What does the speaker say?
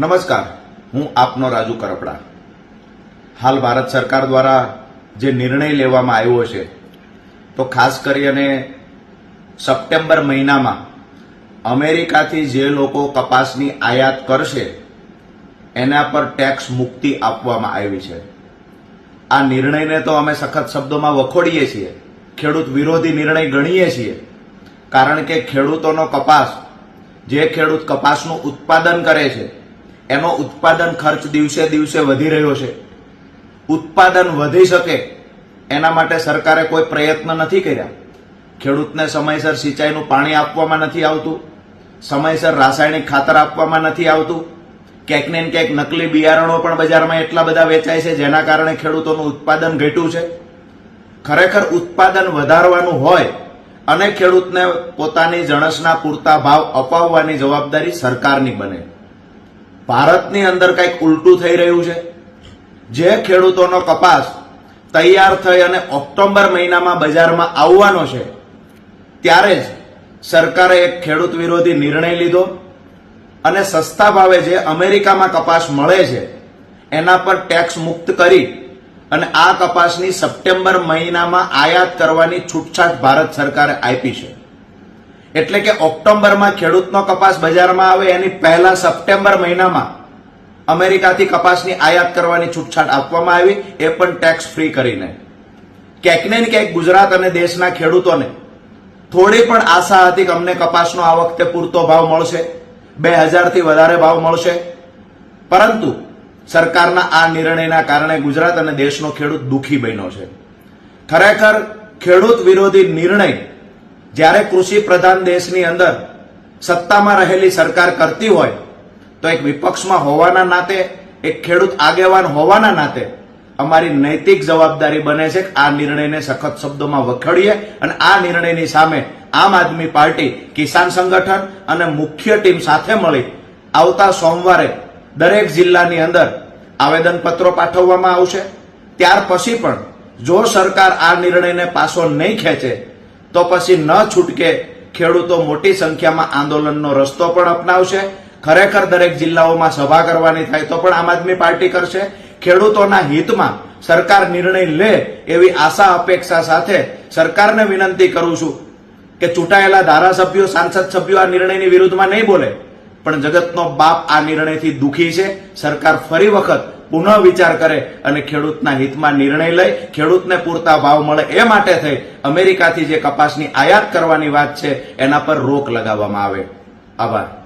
નમસ્કાર, હું આપનો રાજુ કરપડા. હાલ ભારત સરકાર દ્વારા જે નિર્ણય લેવામાં આવ્યો છે, તો ખાસ કરીને સપ્ટેમ્બર મહિનામાં અમેરિકાથી જે લોકો કપાસની આયાત કરશે, એના પર ટેક્સ મુક્તિ આપવામાં આવી છે. આ નિર્ણયને તો અમે સખત શબ્દોમાં વખોડીએ છીએ, ખેડૂત વિરોધી નિર્ણય ગણીએ છીએ, કારણ કે ખેડૂતોનો કપાસ, જે ખેડૂત કપાસનું ઉત્પાદન કરે છે એનો ઉત્પાદન ખર્ચ દિવસે દિવસે વધી રહ્યો છે. ઉત્પાદન વધી શકે એના માટે સરકારે કોઈ પ્રયત્ન નથી કર્યા. ખેડૂતને સમયસર સિંચાઈનું પાણી આપવામાં નથી આવતું. સમયસર રાસાયણિક ખાતર આપવામાં નથી આવતું. ક્યાંક ને ક્યાંક નકલી બિયારણો પણ બજારમાં એટલા બધા વેચાય છે જેના કારણે ખેડૂતોનું ઉત્પાદન ઘટ્યું છે. ખરેખર ઉત્પાદન વધારવાનું હોય અને ખેડૂતને પોતાની જણસના પૂરતા ભાવ અપાવવાની જવાબદારી સરકારની બને. ભારતની અંદર કંઈક ઉલટું થઈ રહ્યું છે. જે ખેડૂતોનો કપાસ તૈયાર થઈ અને ઓક્ટોબર મહિનામાં બજારમાં આવવાનો છે, ત્યારે જ સરકારે એક ખેડૂત વિરોધી નિર્ણય લીધો અને સસ્તા ભાવે જે અમેરિકામાં કપાસ મળે છે, એના પર ટેક્સ મુક્ત કરી અને આ કપાસની સપ્ટેમ્બર મહિનામાં આયાત કરવાની છૂટછાટ ભારત સરકારે આપી છે. એટલે કે ઓક્ટોબરમાં ખેડૂતનો કપાસ બજારમાં આવે, એની પહેલા સપ્ટેમ્બર મહિનામાં અમેરિકાથી કપાસની આયાત કરવાની છૂટછાટ આપવામાં આવી, એ પણ ટેક્સ ફ્રી કરીને. ક્યાંક ને ક્યાંક ગુજરાત અને દેશના ખેડૂતોને થોડી પણ આશા હતી કે અમને કપાસનો આ વખતે પૂરતો ભાવ મળશે, બે હજારથી વધારે ભાવ મળશે. પરંતુ સરકારના આ નિર્ણયના કારણે ગુજરાત અને દેશનો ખેડૂત દુખી બન્યો છે. ખરેખર ખેડૂત વિરોધી નિર્ણય જ્યારે કૃષિ પ્રધાન દેશની અંદર સત્તામાં રહેલી સરકાર કરતી હોય, તો એક વિપક્ષમાં હોવાના નાતે, એક ખેડૂત આગેવાન હોવાના નાતે અમારી નૈતિક જવાબદારી બને છે કે આ નિર્ણયને સખત શબ્દોમાં વખોડીએ અને આ નિર્ણયની સામે આમ આદમી પાર્ટી, કિસાન સંગઠન અને મુખ્ય ટીમ સાથે મળી આવતા સોમવારે દરેક જિલ્લાની અંદર આવેદનપત્રો પાઠવવામાં આવશે. ત્યાર પછી પણ જો સરકાર આ નિર્ણયને પાછો નહીં ખેંચે તો પછી ન છૂટકે ખેડૂતો મોટી સંખ્યામાં આંદોલનનો રસ્તો પણ અપનાવશે. ખરેખર દરેક જિલ્લાઓમાં સભા કરવાની થાય તો પણ આમ આદમી પાર્ટી કરશે. ખેડૂતોના હિતમાં સરકાર નિર્ણય લે એવી આશા અપેક્ષા સાથે સરકારને વિનંતી કરું છું કે ચૂંટાયેલા ધારાસભ્યો, સાંસદ સભ્યો આ નિર્ણયની વિરુદ્ધમાં નહીં બોલે. પણ જગતનો બાપ આ નિર્ણયથી દુખી છે. સરકાર ફરી વખત પુનઃ વિચાર કરે અને ખેડૂતના હિતમાં નિર્ણય લઈ ખેડૂતને પૂરતા ભાવ મળે એ માટે થઈ અમેરિકાથી જે કપાસની આયાત કરવાની વાત છે, એના પર રોક લગાવવામાં આવે. આભાર.